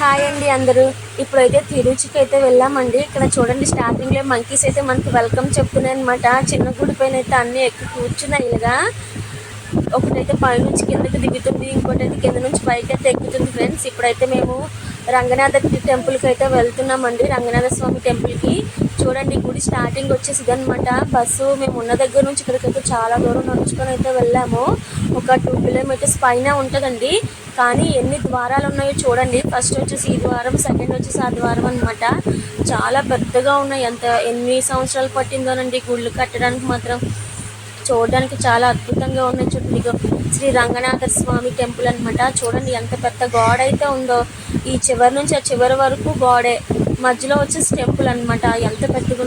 Hi అండి అందరూ. ఇప్పుడైతే తిరుచికి అయితే వెళ్ళామండి. ఇక్కడ చూడండి స్టార్టింగ్లో మంకీస్ అయితే మనకి వెల్కమ్ చెప్తున్నాయి అనమాట చిన్న గుడి పైన అయితే అన్నీ ఎక్కి కూర్చున్నాయి ఇలాగా. ఒకటైతే పైనుంచి కిందకి దిగుతుంది ఇంకోటి అయితే కింద నుంచి పైకి అయితే ఎక్కుతుంది ఫ్రెండ్స్ ఇప్పుడైతే మేము రంగనాథ టెంపుల్కి అయితే వెళ్తున్నామండి. రంగనాథ స్వామి టెంపుల్కి. చూడండి గుడి స్టార్టింగ్ వచ్చేసి ఇదనమాట బస్సు మేము ఉన్న దగ్గర నుంచి ఇక్కడికైతే చాలా దూరం నడుచుకొని అయితే వెళ్ళాము. ఒక టూ కిలోమీటర్స్ పైన ఉంటుందండి. కానీ ఎన్ని ద్వారాలు ఉన్నాయో చూడండి. ఫస్ట్ వచ్చేసి ఈ ద్వారం సెకండ్ వచ్చేసి ఆ ద్వారం అనమాట చాలా పెద్దగా ఉన్నాయి. ఎంత ఎన్ని సంవత్సరాలు పట్టిందోనండి గుళ్ళు కట్టడానికి మాత్రం. చూడడానికి చాలా అద్భుతంగా ఉన్నాయి చూడండి. శ్రీ రంగనాథ స్వామి టెంపుల్ అనమాట చూడండి ఎంత పెద్ద గోడ అయితే ఉందో. ఈ చివరి నుంచి ఆ చివరి వరకు గోడే. మధ్యలో వచ్చేసి టెంపుల్ అన్నమాట. ఎంత పెద్దగా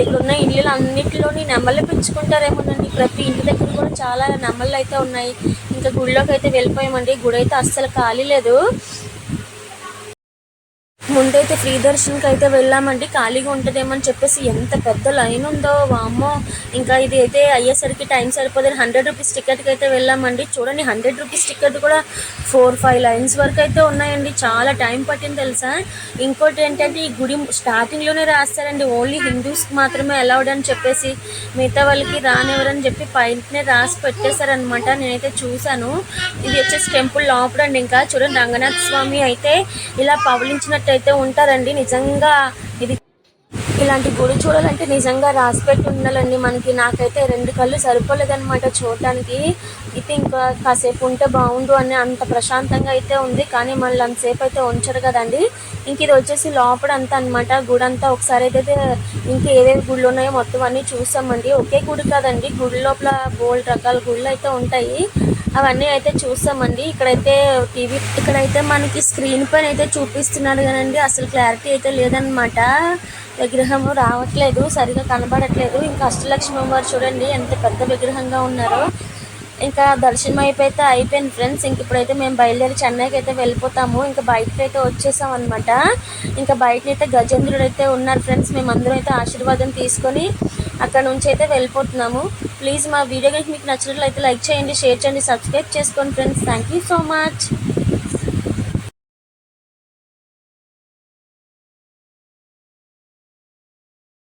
ఇక్కడ ఉన్న ఇళ్ళు అన్నిటిలోని నెమళ్ళు పెంచుకుంటారేమోనండి ప్రతి ఇంటి దగ్గర కూడా చాలా నెమళ్ళు అయితే ఉన్నాయి. ఇంకా గుడిలోకి అయితే వెళ్ళిపోయామండి. గుడి అయితే అస్సలు ఖాళీ లేదు. ముందైతే ఫ్రీ దర్శన్కి అయితే వెళ్ళామండి. ఖాళీగా ఉంటుందేమో అని చెప్పేసి ఎంత పెద్ద లైన్ ఉందో వామ్మో. ఇంకా ఇది అయితే అయ్యేసరికి టైం సరిపోతుంది హండ్రెడ్ రూపీస్ టికెట్కి అయితే వెళ్ళామండి. చూడండి హండ్రెడ్ రూపీస్ టికెట్ కూడా ఫోర్ ఫైవ్ లైన్స్ వరకు అయితే ఉన్నాయండి. చాలా టైం పట్టింది తెలుసా? ఇంకోటి ఏంటంటే ఈ గుడి స్టార్టింగ్లోనే రాస్తారండి. ఓన్లీ హిందూస్కి మాత్రమే అలౌడ్ అని చెప్పేసి మిగతా వాళ్ళకి రానివ్వరని చెప్పి పైనే రాసి పెట్టేశారనమాట నేనైతే చూశాను. ఇది వచ్చేసి టెంపుల్ లోపడండి ఇంకా. చూడండి రంగనాథ స్వామి అయితే ఇలా పవలించినట్టు అయితే ఉంటారండి. నిజంగా ఇది ఇలాంటి గుడి చూడాలంటే నిజంగా రాసిపెట్టి ఉండాలండి. మనకి నాకైతే రెండు కళ్ళు సరిపోలేదన్నమాట చూడటానికి. అయితే ఇంకా కాసేపు ఉంటే బాగుండు అని అంత ప్రశాంతంగా అయితే ఉంది. కానీ మళ్ళీ అంతసేపు అయితే ఉంచరు కదండి. ఇంక ఇది వచ్చేసి లోపల అంతా అనమాట గుడి అంతా ఒకసారి అయితే ఇంకా ఏవేవి గుళ్ళు ఉన్నాయో మొత్తం అన్నీ చూసామండి. ఒకే గుడి కాదండి. గుడి లోపల బోల్డ్ రకాల గుళ్ళు అయితే ఉంటాయి. అవన్నీ అయితే చూస్తామండి. ఇక్కడైతే టీవీ ఇక్కడైతే మనకి స్క్రీన్ పైన అయితే చూపిస్తున్నారు కదండి. అసలు క్లారిటీ అయితే లేదనమాట విగ్రహం రావట్లేదు సరిగా కనబడట్లేదు. ఇంకా అష్టలక్ష్మి అమ్మవారు చూడండి ఎంత పెద్ద విగ్రహంగా ఉన్నారో. ఇంకా దర్శనం అయిపోయితే అయిపోయింది ఫ్రెండ్స్. ఇంక ఇప్పుడైతే మేము బయలుదేరి చెన్నైకి అయితే వెళ్ళిపోతాము. ఇంకా బయటకు అయితే వచ్చేసాం అనమాట ఇంకా బయట అయితే గజేంద్రుడు అయితే ఉన్నారు ఫ్రెండ్స్. మేము అందరం అయితే ఆశీర్వాదం తీసుకొని అక్కడ నుంచి అయితే వెళ్ళిపోతున్నాము. ప్లీజ్ మా వీడియో కనుక మీకు నచ్చినట్లయితే లైక్ చేయండి షేర్ చేయండి సబ్స్క్రైబ్ చేసుకోండి friends. Thank you so much